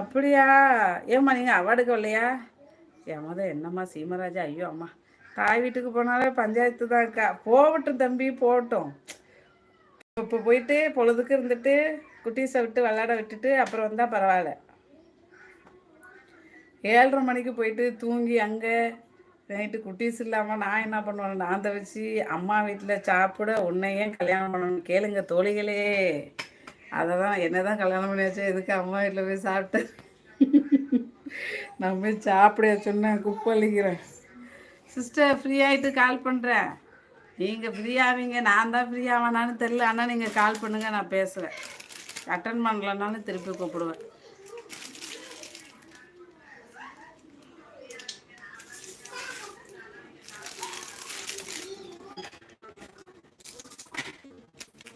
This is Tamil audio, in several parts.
அப்படியா? ஏம்மா நீங்கள் அவார்டுக்கு வரலையா? ஏமாத என்னம்மா சீமராஜா? ஐயோ அம்மா. தாய் வீட்டுக்கு போனாலே பஞ்சாயத்து தான் இருக்கா? போகட்டும் தம்பி போகட்டும். இப்போ போயிட்டு பொழுதுக்கு இருந்துட்டு குட்டீஸை விட்டு விளாட விட்டுட்டு அப்புறம் வந்தால் பரவாயில்ல. ஏழரை மணிக்கு போயிட்டு தூங்கி அங்கே நைட்டு குட்டீஸ் இல்லாமல் நான் என்ன பண்ணுவேன்? நான் தவிச்சு அம்மா வீட்டில் சாப்பிட உன்னையே கல்யாணம் பண்ணணும் கேளுங்க தோழிகளே. அதை தான் என்ன தான் கல்யாணம் பண்ணியாச்சோ எதுக்கு அம்மா வீட்டில் போய் சாப்பிட்டு? நான் போய் சாப்பிட சொன்னேன் குப்பளிக்கிறேன் சிஸ்டர் ஃப்ரீ ஆகிட்டு கால் பண்ணுறேன் நீங்கள் ஃப்ரீ ஆவீங்க நான் தான் ஃப்ரீ ஆவானான்னு தெரில ஆனால் நீங்கள் கால் பண்ணுங்கள் நான் பேசுகிறேன் அட்டன் பண்ணலனாலும் திருப்பி கூப்பிடுவேன்.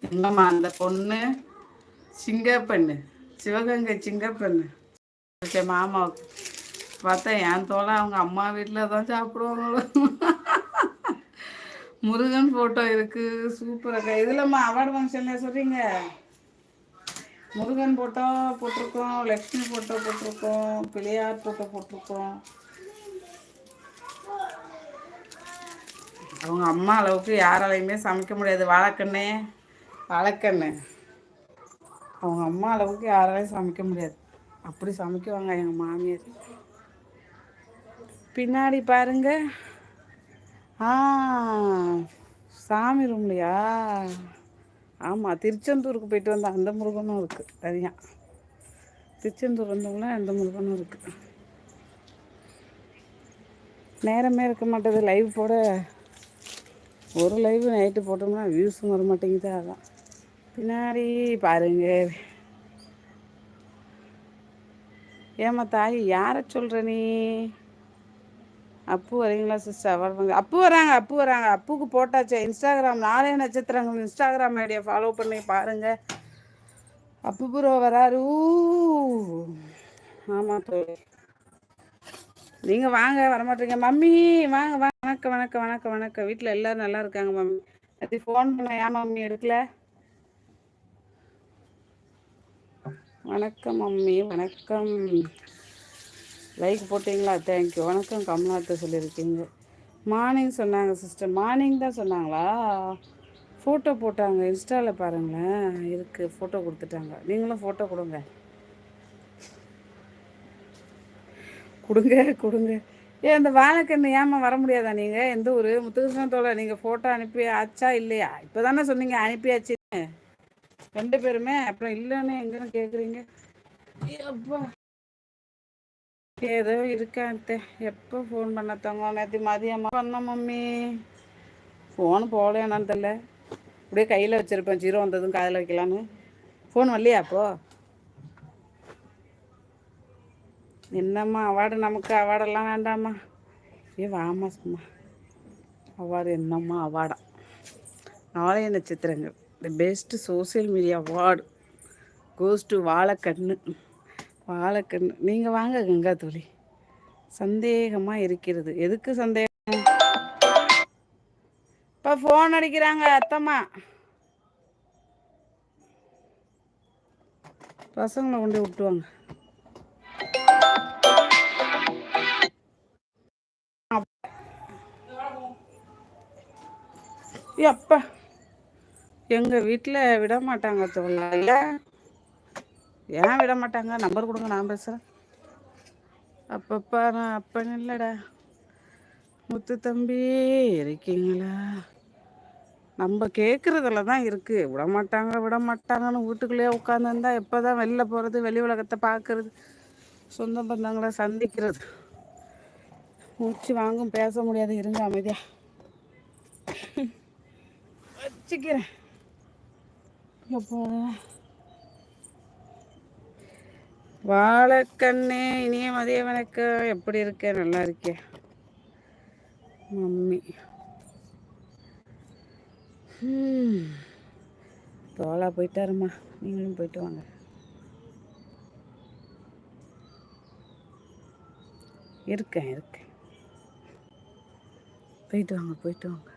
என்னம்மா அந்த பொண்ணு? சிங்கப்பெண்ணு. சிவகங்கை சிங்கப்பெண்ணு. மாமாவுக்கு பார்த்தா என் தோலை அவங்க அம்மா வீட்டில் தான் சாப்பிடுவாங்களோ. முருகன் ஃபோட்டோ இருக்குது சூப்பராக இதுலம்மா அவார்டு ஃபங்க்ஷனில் சொல்கிறீங்க முருகன் ஃபோட்டோ போட்டிருக்கோம் லக்ஷ்மி ஃபோட்டோ போட்டிருக்கோம் பிள்ளையார் ஃபோட்டோ போட்டிருக்கோம். அவங்க அம்மா அளவுக்கு யாராலையுமே சமைக்க முடியாது. வாழைக்கண்ணே வாழைக்கண்ணு. அவங்க அம்மா அளவுக்கு யாராலையும் சமைக்க முடியாது. அப்படி சமைக்குவாங்க எங்கள் மாமியார். பின்னாடி பாருங்க. ஆ சாமி ரூம்லையா? ஆமாம் திருச்செந்தூருக்கு போயிட்டு வந்த அந்த முருகனும் இருக்குது தனியாக திருச்செந்தூர் வந்தவங்கள அந்த முருகனும் இருக்குது நேரமே இருக்க மாட்டேது லைவ் போட. ஒரு லைவ் நைட்டு போட்டோம்னா வியூஸும் வர மாட்டேங்குது அதான். பின்னாடி பாருங்க. ஏமா தாய் யாரை சொல்கிற நீ? அப்பு வரீங்களா சிஸ்டர் அவர் அப்பு வராங்க அப்பு வராங்க. அப்புக்கு போட்டாச்சு. இன்ஸ்டாகிராம் நாளைய நட்சத்திரங்கள் இன்ஸ்டாகிராம் ஐடியா ஃபாலோ பண்ணி பாருங்கள் அப்பு ப்ரோ வராரு. ஆமாம் தோழி. நீங்கள் வாங்க வரமாட்டீங்க. மம்மி வாங்க வாங்க வணக்கம் வணக்கம் வணக்கம் வணக்கம். வீட்டில் எல்லோரும் நல்லா இருக்காங்க மம்மி. அது ஃபோன் பண்ண ஏன் மம்மி எடுக்கல? வணக்கம் மம்மி வணக்கம். லைக் போட்டிங்களா? தேங்க்யூ வணக்கம் கமலாத்த சொல்லியிருக்கீங்க. மார்னிங் சொன்னாங்க சிஸ்டர் மார்னிங் தான் சொன்னாங்களா? ஃபோட்டோ போட்டாங்க. இன்ஸ்டாவில் பாருங்களேன். இருக்குது ஃபோட்டோ கொடுத்துட்டாங்க. நீங்களும் ஃபோட்டோ கொடுங்க. கொடுங்க கொடுங்க. ஏ இந்த வாழைக்கண்ணு ஏமா வர முடியாதா நீங்கள் எந்த ஊர்? முத்துகிருஷ்ணத்தோட நீங்கள் ஃபோட்டோ அனுப்பி ஆச்சா இல்லையா? இப்போ தானே சொன்னீங்க அனுப்பியாச்சுன்னு ரெண்டு பேருமே அப்புறம் இல்லைன்னு எங்கன்னு கேட்குறீங்க அப்பா ஏதோ இருக்கான்ட்டு எப்போ ஃபோன் பண்ண தங்க நேற்று மதியமாக பண்ண மம்மி ஃபோன் போகல என்னன்னு தெரில அப்படியே கையில் வச்சுருப்பேன். ஜீரோ வந்ததும் காதில் வைக்கலான்னு ஃபோன் வரலையா அப்போ? என்னம்மா அவார்டு நமக்கு. அவார்டெல்லாம் வேண்டாம்மா. ஏ வாமா சும்மா. அவார்டு என்னம்மா அவார்டா. நாளைய நட்சத்திரங்கள். The best social media award goes to Vazhaikannu Vazhaikannu நீங்கள் வாங்க கங்கா தோழி. சந்தேகமாக இருக்கிறது. எதுக்கு சந்தேகம்? இப்போ ஃபோன் அடிக்கிறாங்க அத்தம்மா. பசங்களை கொண்டு விட்டுவாங்க அப்பா. எங்கள் வீட்டில் விட மாட்டாங்க தோல்ல ஏன் விட மாட்டாங்க நம்பர் கொடுங்க நான் பேசுகிறேன் அப்பப்பா நான் அப்பன் இல்லைடா முத்து தம்பி இருக்கீங்களா? நம்ம கேட்குறதுல தான் இருக்குது விட மாட்டாங்க விட மாட்டாங்கன்னு வீட்டுக்குள்ளேயே உட்காந்துருந்தா எப்போ தான் வெளில போகிறது வெளி உலகத்தை பார்க்குறது சொந்த பந்தங்களை சந்திக்கிறது. மூச்சு வாங்கும் பேச முடியாது. இருங்க அமைதியா. வச்சுக்கிறேன். வாழைக்கண்ணே இனிய மதிய வணக்கம். எப்படி இருக்க? நல்லா இருக்கேன் மம்மி. தோலா போயிட்டாருமா நீங்களும் போயிட்டு வாங்க. இருக்கேன் இருக்கேன். போயிட்டு வாங்க போயிட்டு வாங்க.